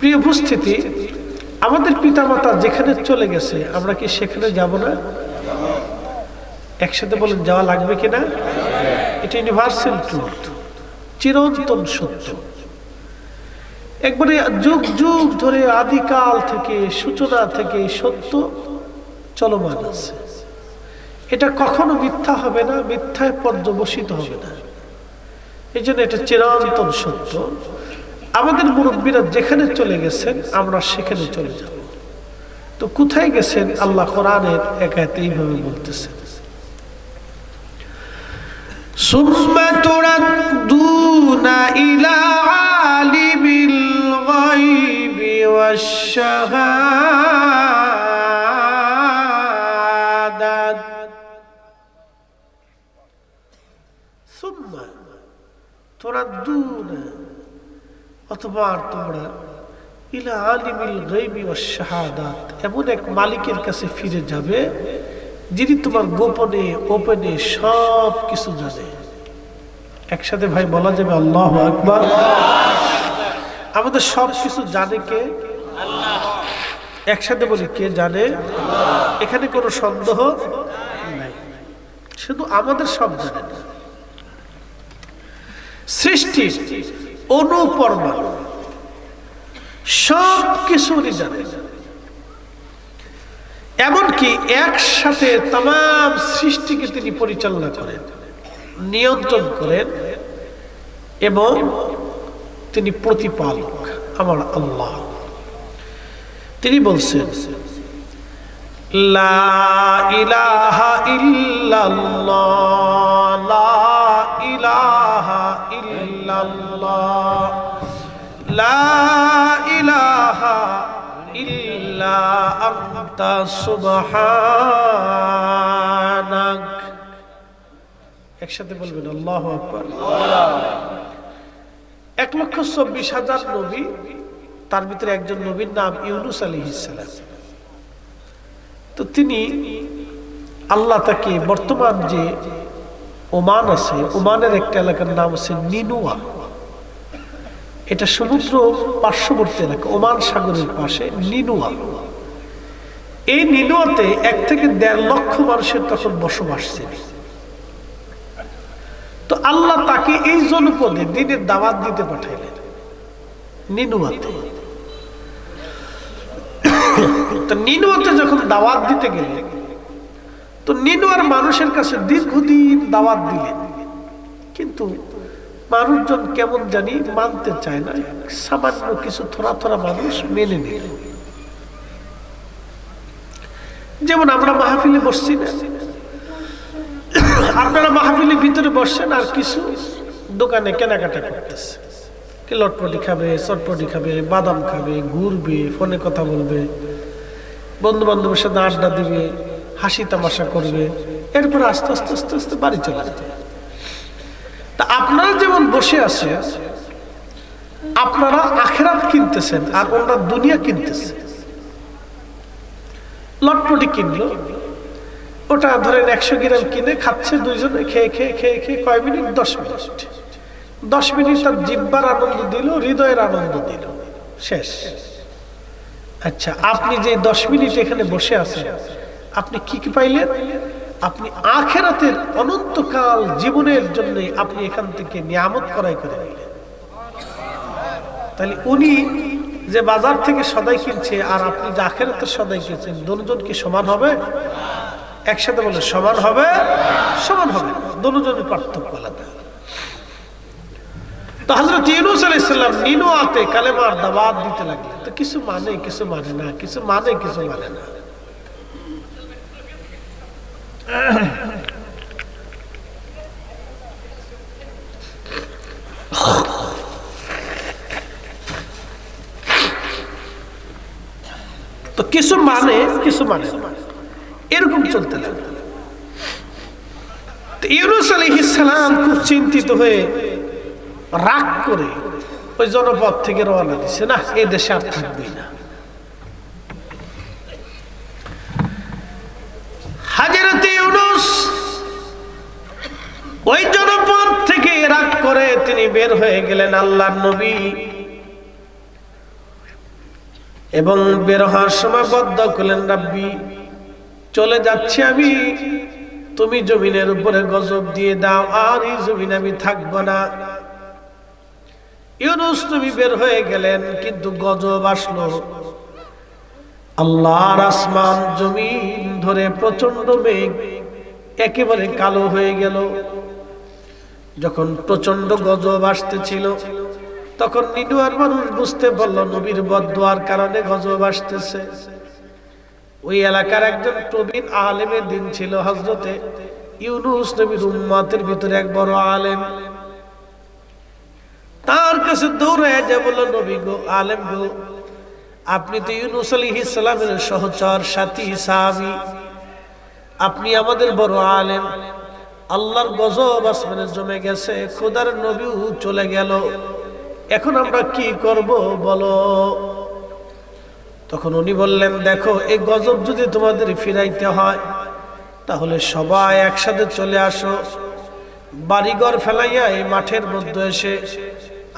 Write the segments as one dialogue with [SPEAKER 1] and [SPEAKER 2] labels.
[SPEAKER 1] প্রিয় উপস্থিতি, আমাদের পিতামাতা যেখানে চলে গেছে, আমরা কি সেখানে যাব না? একসাথে বলেন, যাওয়া লাগবে কিনা এটা ইউনিভার্সাল ট্রুথ চিরন্তন সত্য। একবারে যুগ যুগ ধরে আদিকাল থেকে, সূচনা থেকে সত্য চলমান আছে। এটা কখনো মিথ্যা হবে না, মিথ্যায় পর্যবসিত হবে না। এই জন্য এটা চিরন্তন সত্য। আমাদের মুরব্বীরা যেখানে চলে গেছেন আমরা সেখানে চলে যাব তো কোথায় গেছেন আল্লাহ কোরআনের একাতে এইভাবে বলতেছেন ثم تردون إلى عالم الغيب والشهادة ثم تردون অথবা তোমরা, ইলা আলিমিল গাইবি ওয়াস শাহাদাত, এমন এক মালিকের কাছে ফিরে যাবে, যিনি তোমার গোপনে, ওপেনে সব কিছু জানে। একসাথে ভাই বলা যাবে আল্লাহ আকবার। আমাদের সব কিছু জানে কে? একসাথে বলি, কে জানে? এখানে কোনো সন্দেহ নাই। শুধু আমাদের সব জানে। সৃষ্টি অনুপরমাণু। সব কিছু উনি জানেন। এমনকি একসাথে তাম সৃষ্টিকে তিনি পরিচালনা করেন, নিয়ন্ত্রণ করেন এবং তিনি প্রতিপালক আমার আল্লাহ। তিনি বলছেন, লা ইলাহা ইল্লাল্লাহ ইলাহা ইল্লা আনতা সুবহানাক। একসাথে বলবেন, আল্লাহু আকবার। এক লক্ষ চব্বিশ হাজার নবী, তার ভিতরে একজন নবীর নাম ইউনুস আলী ইসালাম তো তিনি আল্লাহ তাকে বর্তমান যে ওমান আছে, ওমানের একটা এলাকার নাম আছে নিনুয়া। এটা সমুদ্র পার্শ্ববর্তী এলাকা, ওমান সাগরের পাশে নিনুয়া। এই নিনুয়াতে এক থেকে দেড় লক্ষ মানুষের তখন বসবাস ছিল। তো আল্লাহ তাকে এই জনপদে দিনের দাওয়াত দিতে পাঠাইলেন, নিনুয়াতে। তো নিনুয়াতে যখন দাওয়াত দিতে গেলেন তো নিনুয়ার মানুষের কাছে দীর্ঘদিন দাওয়াত দিলেন। কিন্তু মানুষজন কেমন জানি মানতে চায় না, সামান্য কিছু থোড়া থোড়া মানুষ মেনে নিল। যেমন আমরা মাহফিলে বসছি না, আপনারা মাহফিলের ভিতরে বসছেন আর কিছু দোকানে কেনাকাটা করতেছে। লটপটি খাবে, চটপটি খাবে, বাদাম খাবে, ঘুরবে, ফোনে কথা বলবে বন্ধু বান্ধবের সাথে আড্ডা দিবে হাসি তামাশা করবে, এরপর আস্তে আস্তে আস্তে আস্তে বাড়ি চলে যাবে তা আপনারা যেমন বসে আছে, আপনারা আখেরাত কিনতেছেন আর ওনারা দুনিয়া কিনতেছে। লটপটি কিনলো, ওটা ধরেন একশো গ্রাম কিনে খাচ্ছে দুইজনে, খেয়ে খেয়ে খেয়ে খেয়ে কয় মিনিট? দশ মিনিট। দশ মিনিট তার জিব্বার আনন্দ দিল, হৃদয়ের আনন্দ দিল। শেষ। আচ্ছা আপনি যে দশ মিনিট এখানে বসে আছেন আপনি কি কি পাইলেন? আপনি আখেরাতের অনন্তকাল জীবনের জন্য আপনি এখান থেকে নিয়ামত করাই করে নিলেন। তাহলে উনি যে বাজার থেকে সদাই কিনছে আর আপনি যে আখেরাতের সদাই কিনছেন দুজন কি সমান হবে? একসাথে বলে, সমান হবে সমান হবে। দুজনের পার্থক্য আলাদা। কালেমার দিতে তো কিছু মানে কিছু মানে না, কিছু মানে কিছু মানে না। তো কিছু মানে কিছু মানে। এরকম চলতে লাগল। ইউনুস আলাইহিসসালাম খুব চিন্তিত হয়ে রাগ করে ওই জনপদ থেকে রওনা দিছে, না, এ দেশে আর থাকবেই না হাজরত ইউনুস ওই জনপদ থেকে রাগ করে তিনি বের হয়ে গেলেন আল্লাহর নবী। এবং বের হওয়ার সময় বদ্ধ করলেন, রাব্বি, চলে যাচ্ছি আমি। তুমি জমিনের উপরে গজব দিয়ে দাও, আর এই জমিন আমি থাকব না। ইউনুস নবী বের হয়ে গেলেন, কিন্তু গজব আসলো। আল্লাহর আসমান, জমিন ধরে প্রচণ্ড মেঘ, একেবারে কালো হয়ে গেল। যখন প্রচণ্ড গজব আসতেছিল, তখন নিনুয়ার মানুষ বুঝতে পারল নবীর বদোয়ার কারণে গজব আসতেছে। ওই এলাকার একজন প্রবীণ আলেমের দিন ছিল হজরতে ইউনুস নবীর উম্মাতের ভিতরে এক বড় আলেম। তার কাছে দৌড়ে যে বলল, নবী গো, আলেম গো, আপনি তো ইউনুস আলী ইসলামের সহচর সাথী, সাহাবি। আপনি আমাদের বড় আলেম। আল্লাহর গজব আসমানে জমে গেছে, খোদার নবীও চলে গেল। এখন আমরা কি করব বলো? তখন উনি বললেন, দেখো, এই গজব যদি তোমাদের ফিরাইতে হয়, তাহলে সবাই একসাথে চলে আসো। বাড়িঘর ফেলাইয়া এই মাঠের মধ্যে এসে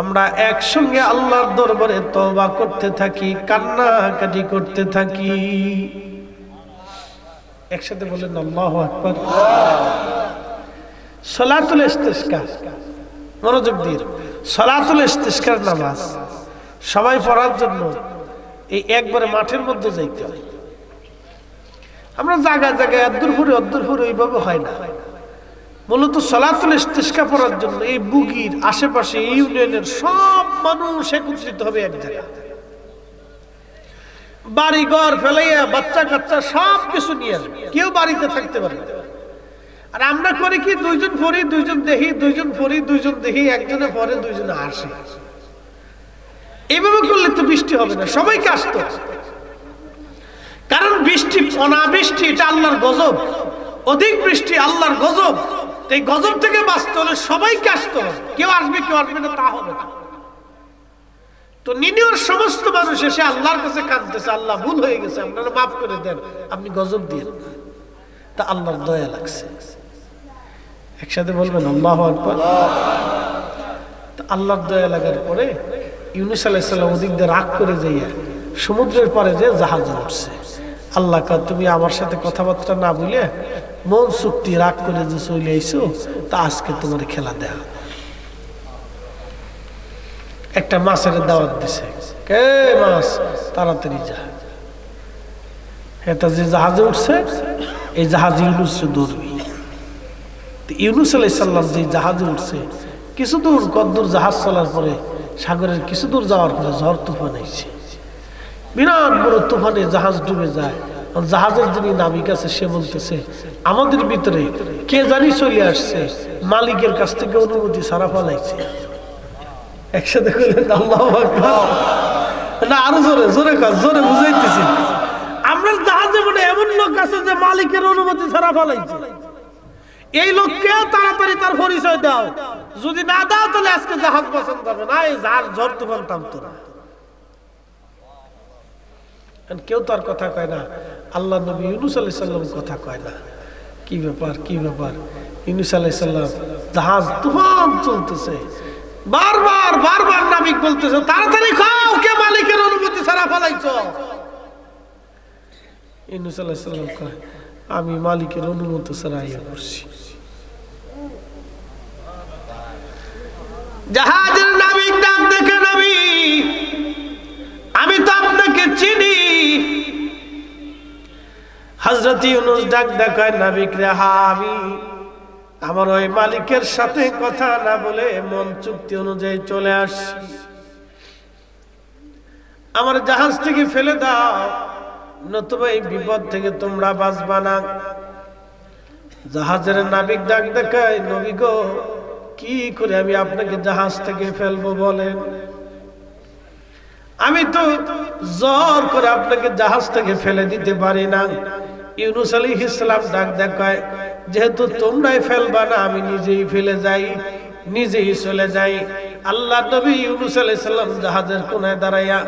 [SPEAKER 1] আমরা একসঙ্গে আল্লাহর দরবারে তওবা করতে থাকি, কান্নাকাটি করতে থাকি। একসাথে বলেন, আল্লাহ আকবার। সলাতুল ইস্তিসকা মনোযোগ দিয়ে। সলাতুল ইস্তিসকার নামাজ। সবাই পড়ার জন্য এই একবারে মাঠের মধ্যে যাইতে হয়। আমরা জায়গায় জায়গায় অদ্দুর ফুরে অদ্দুর ফুরে ওইভাবে হয় না। মূলত সলাতুল ইস্তিসকা পড়ার জন্য এই বুগির আশেপাশে ইউনিয়নের সব মানুষ একত্রিত হবে এক জায়গায়। বাড়ি ঘর ফেলাইয়া বাচ্চা কাচ্চা সব কিছু নিয়ে আসবে। কেউ বাড়িতে থাকতে পারে না। আর আমরা করি কি, দুইজন পড়ি দুইজন দেখি দুইজন পড়ি দুইজন দেখি একজনে পরে, দুইজনে আসে। এইভাবে করলে তো বৃষ্টি হবে না, সবাইকে আসতে কারণ বৃষ্টি, অনাবৃষ্টি, এটা আল্লাহর গজব। অধিক বৃষ্টি, আল্লাহর গজব। এই গজব থেকে বাঁচতে হলে সবাইকে আসতে হবে। কেউ আসবে কেউ আসবে না, তা হবে না। তো নিনিওর সমস্ত মানুষ এসে আল্লাহর কাছে কাঁদতেছে, আল্লাহ ভুল হয়ে গেছে, আপনারা মাফ করে দেন, আপনি গজব দিয়ে তা আল্লাহর দয়া লাগছে। একসাথে বলবেন, আল্লাহ আকবার। আল্লাহর দয়া লাগার পরে ইউনুস আলাইসাল্লাম ওদিক দিয়ে রাগ করে যাইয়া সমুদ্রের পারে যে জাহাজে উঠছে আল্লাহ কা তুমি আমার সাথে কথাবার্তা না বলে মন চুক্তি রাগ করে যে চলে আইসো তা আজকে তোমার খেলা দেয়া একটা মাছের দাওয়াত দিছে। কে মাছ? তাড়াতাড়ি যা। এটা যে জাহাজে উঠছে, এই জাহাজ ইউনুসে দৌড়বি ইউনুস আলাইসাল্লাম যে জাহাজে উঠছে, কিছু দূর কদ্দূর জাহাজ চলার পরে সাগরের কিছু দূর যাওয়ার পরে ঝড় তুফান আইছে। বিরাট বড় তুফানে জাহাজ ডুবে যায়। জাহাজের যিনি নাবিক আছে, সে বলতেছে, আমাদের ভিতরে কে জানি চলে আসছে, মালিকের কাছ থেকে অনুমতি সারা ফলাইছে একসাথে না, আরও জোরে জোরে কাজ জোরে বুঝাইতেছি। আমরা জাহাজে মানে এমন লোক আছে যে মালিকের অনুমতি ছাড়া ফলাইছে এই লোককে তাড়াতাড়ি তার পরিচয় দাও। যদি না দাও, তাহলে আজকে জাহাজ পছন্দ হবে না, এই জাহাজ ঝড় তুফান থামতো না কেউ তো আর কথা কয় না। আল্লাহ নবী ইউনুস আলাই সাল্লাম কথা কয় না। কি ব্যাপার কি ব্যাপার? ইউনুস আলাই সাল্লাম জাহাজ, তুফান চলতেছে। বারবার বারবার নাবিক বলতেছে, তাড়াতাড়ি খাও, কে মালিকের অনুমতি ছাড়া ফেলাইছ? ইউনুস আলাই সাল্লাম কয় আমি মালিকের অনুমতি ছাড়া করছি। জাহাজের নাবিক ডাক দেখে নবী, আমি তো আপনাকে চিনি। হজরত ইউনুস ডাক দেখায়, নাবিক রে আমি আমার ওই মালিকের সাথে কথা না বলে মন চুক্তি অনুযায়ী চলে আসছি। আমার জাহাজ থেকে ফেলে দাও নতুবা এই বিপদ থেকে তোমরা বাঁচবা না। জাহাজের নাবিক ডাক দেখায়, নবী গো, কি করে আমি আপনাকে জাহাজ থেকে ফেলব বলেন? আমি তো জোর করে আপনাকে জাহাজ থেকে ফেলে দিতে পারি না। ইউনুস আলী ইসলাম ডাক দেখায়, যেহেতু তোমরাই ফেলবা না, আমি নিজেই ফেলে যাই, নিজেই চলে যাই। আল্লাহ নবী ইউনুস আলাইসাল্লাম জাহাজের কোনায় দাঁড়াইয়া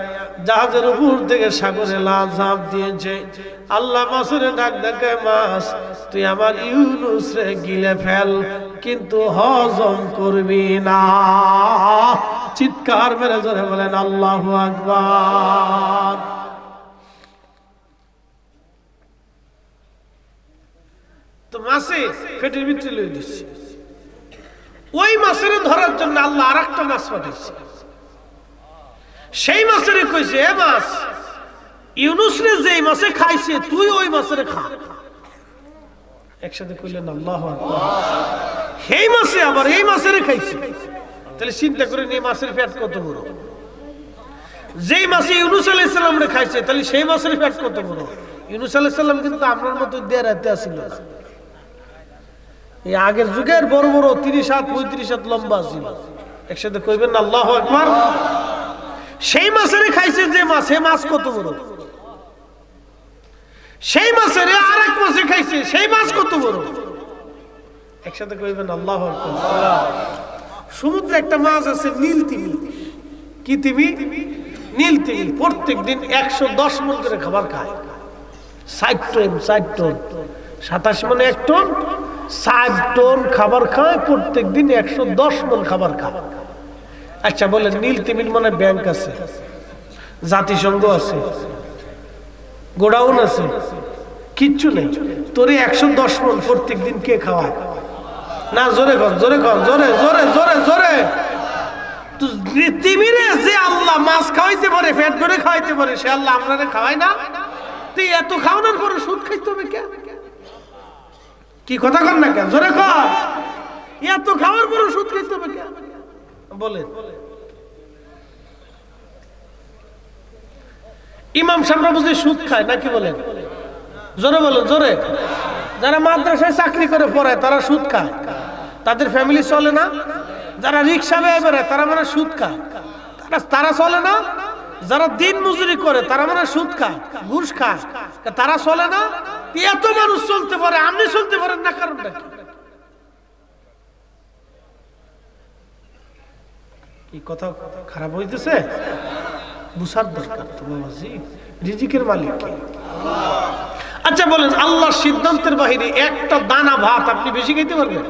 [SPEAKER 1] জাহাজের উপর থেকে সাগরে লাল ঝাঁপ দিয়েছে। আল্লাহ মাছের ডাক ডাকে মাছ তুই আমার ইউনুস রে গিলে ফেল, কিন্তু হজম করবি না। চিৎকার মেরে জোরে বলেন, আল্লাহ আকবার। তো মাসে পেটের ভিতরে লই দিচ্ছে। ওই মাছের ধরার জন্য আল্লাহ আর একটা মাছ পাঠাইছে। সেই মাছের কইছে, এ মাছ ইউনুস রে যে মাছে খাইছে, তুই ওই মাছের খা। একসাথে কইলেন, আল্লাহ সেই মাছে আবার এই মাছের খাইছে। তাহলে চিন্তা করেন, এই মাছের পেট কত বড়? যেই মাছে ইউনুস আলাইসাল্লাম খাইছে, তাহলে সেই মাছের পেট কত বড়? ইউনুস আলাইসাল্লাম কিন্তু আপনার মতো দেড় রাতে আসিল এই আগের যুগের বড় বড় তিরিশ হাত, পঁয়ত্রিশ হাত লম্বা ছিল একসাথে কইবেন, আল্লাহ একবার সেই মাছের খাইছে যে মাছ সে মাছ কত বড়? সেই মাছের আর এক মাছে খাইছে, সেই মাছ কত বড়? একসাথে কইবেন, আল্লাহ। সমুদ্রে একটা মাছ আছে, নীল তিমি। কি তিমি? নীল তিমি। প্রত্যেক দিন একশো দশ মন করে খাবার খায়। ষাট টন ষাট টন, সাতাশ মানে এক টন ষাট টন খাবার খায় প্রত্যেক দিন একশো দশ মন খাবার খায়। আচ্ছা বলেন, নীল তিমিল মানে ব্যাংক আছে, জাতিসংঘ আছে, গোডাউন আছে, কিচ্ছু নেই। তোরে একশো দশ মন প্রত্যেক দিন কে খাওয়ায়? না, জোরে কর জোরে কর জোরে জোরে জোরে জোরে। তিমিরে যে আল্লাহ মাছ খাওয়াইতে পারে, পেট ভরে খাওয়াইতে পারে, সে আল্লাহ আপনারে খাওয়ায় না? তুই এত খাওয়ানোর পরে সুদ খাইতে হবে কে? কি কথা কর না কেন? জোরে কর। এত খাওয়ার পরে সুদ খাইতে হবে কে? বলেন। ইমাম সাহেবরা বুঝে সুদ খায় নাকি বলেন? জোরে বলেন, জোরে। যারা মাদ্রাসায় চাকরি করে পড়ে তারা সুদ খায়। তাদের ফ্যামিলি চলে না? যারা রিক্সা ব্যয় বেড়ায়, তারা মানে সুদ খায়। তারা তারা চলে না? যারা দিন মজুরি করে, তারা মানে সুদ খায়, ঘুষ খায়। তারা চলে না? এত মানুষ চলতে পারে, আপনি চলতে পারেন না কারণটা কি? কথা খারাপ হইতেছে? বুঝার দরকার রিজিকের মালিক? আচ্ছা বলেন, আল্লাহর সিদ্ধান্তের বাহিরে একটা দানা ভাত আপনি বেশি খেতে পারবেন?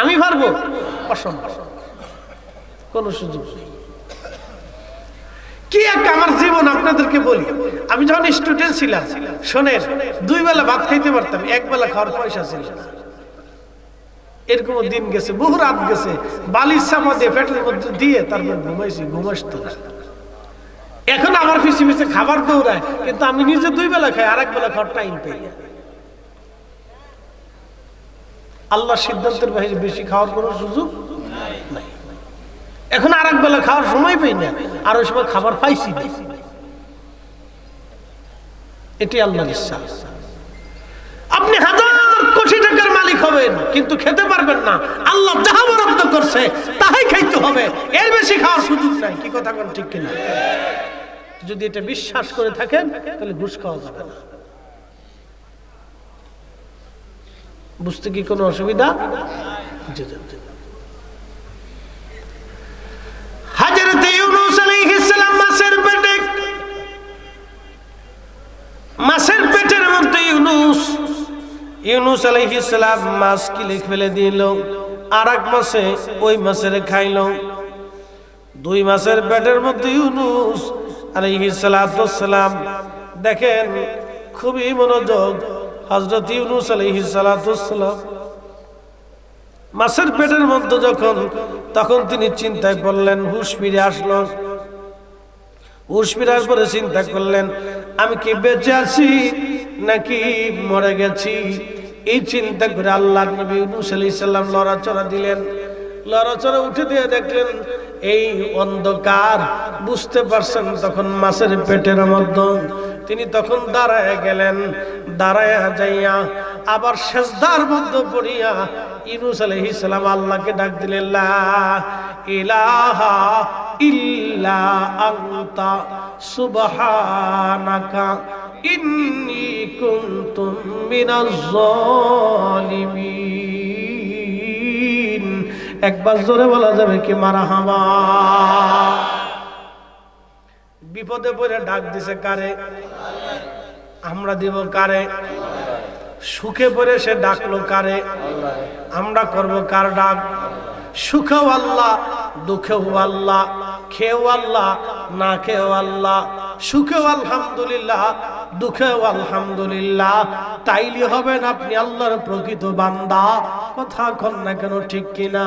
[SPEAKER 1] আমি পারব? অসম্ভব। কোন সুযোগ নেই। কি একটা আমার জীবন আপনাদেরকে বলি? আমি যখন স্টুডেন্ট ছিলাম, শোনেন, দুই বেলা ভাত খাইতে পারতাম, এক বেলা খাওয়ার পয়সা ছিল। এরকম দিন গেছে, বহু রাত গেছে। বালির চাপা দিয়ে, পেটের মধ্যে দিয়ে তারপর ঘুমাইছি ঘুমাইতো এখন আমার পিছিয়ে পিছিয়ে খাবার দৌড়ায়, কিন্তু আমি নিজে দুই বেলা খাই আর এক বেলা খাওয়ার টাইম পাই আল্লাহ সিদ্ধান্তের বাইরে বেশি খাওয়ার কোনো সুযোগ এখন আর এক বেলা খাওয়ার সময় পাই না, আর ওই সময় খাবার পাইছি এটি আল্লাহর ইচ্ছা। আপনি হাজার কোটি টাকার মালিক হবেন, কিন্তু খেতে পারবেন না। আল্লাহ যাহা বরাদ্দ করছে, তাহাই খাইতে হবে। এর বেশি খাওয়ার সুযোগ নাই, কি কথা কোন ঠিক কিনা? যদি এটা বিশ্বাস করে থাকেন, তাহলে ঘুষ খাওয়া যাবে না। বুঝতে কি কোনো অসুবিধা জি, জি, জি। হাজরতে ইউনূস আলাইহিস সালাম মাছের পেটে মাছের পেটের মধ্যে ইউনুস ইউনুস আলাইহিস সালাম মাছ কিলে ফেলে দিল। আর এক মাসে ওই মাছের খাইল। দুই মাসের পেটের মধ্যে ইউনুস আলাইহিস সালাম, দেখেন খুবই মনোযোগ হজরত ইউনুস আলাইহিস সালাম। মাছের পেটের মধ্যে যখন, তখন তিনি চিন্তায় পড়লেন, হুশ ফিরে আসলো। হুশ ফিরার পরে চিন্তা করলেন, আমি কি বেঁচে আছি নাকি মরে গেছি? এই চিন্তা করে আল্লাহ নবী ইউনুস আলাইহিস সালাম লড়াচড়া দিলেন। লড়াচড়া উঠে দিয়ে দেখলেন, এই অন্ধকার বুঝতে পারছেন তখন মাছের পেটের মধ্যে তিনি তখন দাঁড়ায় গেলেন, দাঁড়ায় যাইয়া আবার শেষদার মধ্যে পড়িয়া ইনুস সালাম আল্লাহকে ডাক দিলেন ইলাহা ইল্লা আনতা, সুবহানাকা ইন্নী কুনতু মিনাজ জালিমিন। একবার জোরে বলা যাবে কি মারহাবা বিপদে পড়ে ডাক দিছে কারে? আমরা দিব কারে? সুখে পড়ে সে ডাকলো কারে? আমরা করব কার ডাক? সুখেও আল্লাহ, দুঃখেও আল্লাহ, খেয়েও আল্লাহ, না খেয়েও আল্লাহ, সুখেও আলহামদুলিল্লাহ দুঃখেও আলহামদুলিল্লাহ। তাইলে হবেন আপনি আল্লাহর প্রকৃত বান্দা। কথা কন না কেন, ঠিক কিনা?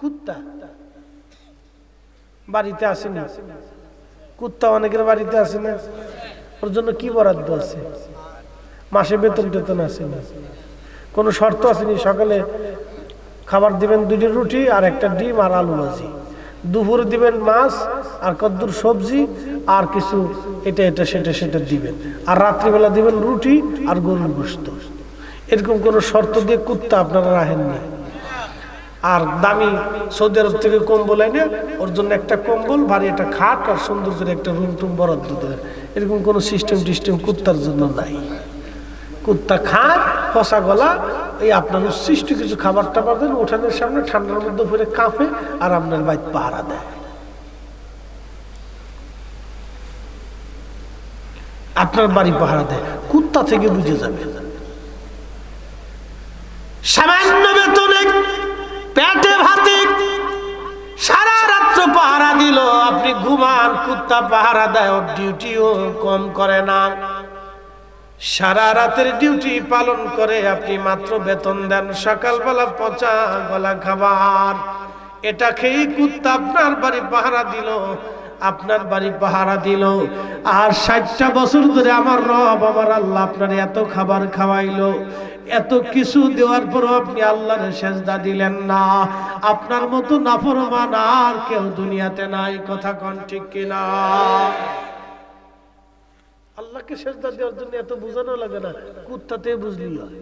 [SPEAKER 1] কুত্তা। বাড়িতে আসেনি? কুত্তা অনেকের বাড়িতে আসে না। ওর জন্য কি বরাদ্দ আছে? মাসে বেতন টেতন আসেনি কোনো শর্ত আসেনি সকালে খাবার দিবেন দুটি রুটি আর একটা ডিম আর আলু ভাজি। দুপুরে দিবেন মাছ, আর কদ্দুর সবজি, আর কিছু এটা এটা, সেটা সেটা দিবেন। আর রাত্রিবেলা দিবেন রুটি আর গরুর গোস্ত এরকম কোনো শর্ত দিয়ে কুত্তা আপনারা রাখেননি আর দামি সৌদি আরব থেকে কম্বল এনে ওর জন্য একটা কম্বল, ভারী একটা খাট আর সুন্দর করে একটা রুম টুম বরাদ্দ দেয়। এরকম কোনো সিস্টেম টিস্টেম কুত্তার জন্য নাই। কুত্তা খায় কষা গলা এই আপনার উচ্ছিষ্ট কিছু খাবার টাবার দেন উঠানের সামনে ঠান্ডার মধ্যে পরে কাঁপে আর আপনার বাইক পাহারা দেয়। আপনার বাড়ি পাহারা দেয়। কুত্তা থেকে বুঝে যাবে। সামান্য বেতনে পেটে ভাতে সারা রাত্র পাহারা দিল। আপনি ঘুমান, কুত্তা পাহারা দেয় ডিউটিও কম করে না। সারা রাতের ডিউটি পালন করে আপনি মাত্র বেতন দেন সকালবেলা পচা গলা খাবার। এটা খেয়ে কুত্তা আপনার বাড়ি পাহারা দিল, আপনার বাড়ি পাহারা দিল। আর ষাটটা বছর ধরে আমার রব আমার আল্লাহ আপনার এত খাবার খাওয়াইলো। এত কিছু দেওয়ার পরও আপনি আল্লাহর সেজদা দিলেন না। আপনার মতো নাফরমান আর কেউ দুনিয়াতে নাই, কথা কন ঠিক কিনা? আল্লাহকে সেজদা দেওয়ার জন্য এত বোঝানো লাগে না। কুত্তাতে বুঝলি হয়।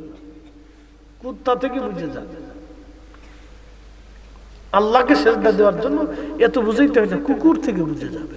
[SPEAKER 1] কুত্তা থেকে বুঝে যা আল্লাহকে সেজদা দেওয়ার জন্য এত বুঝাইতে হয় না, কুকুর থেকে বুঝে যাবে।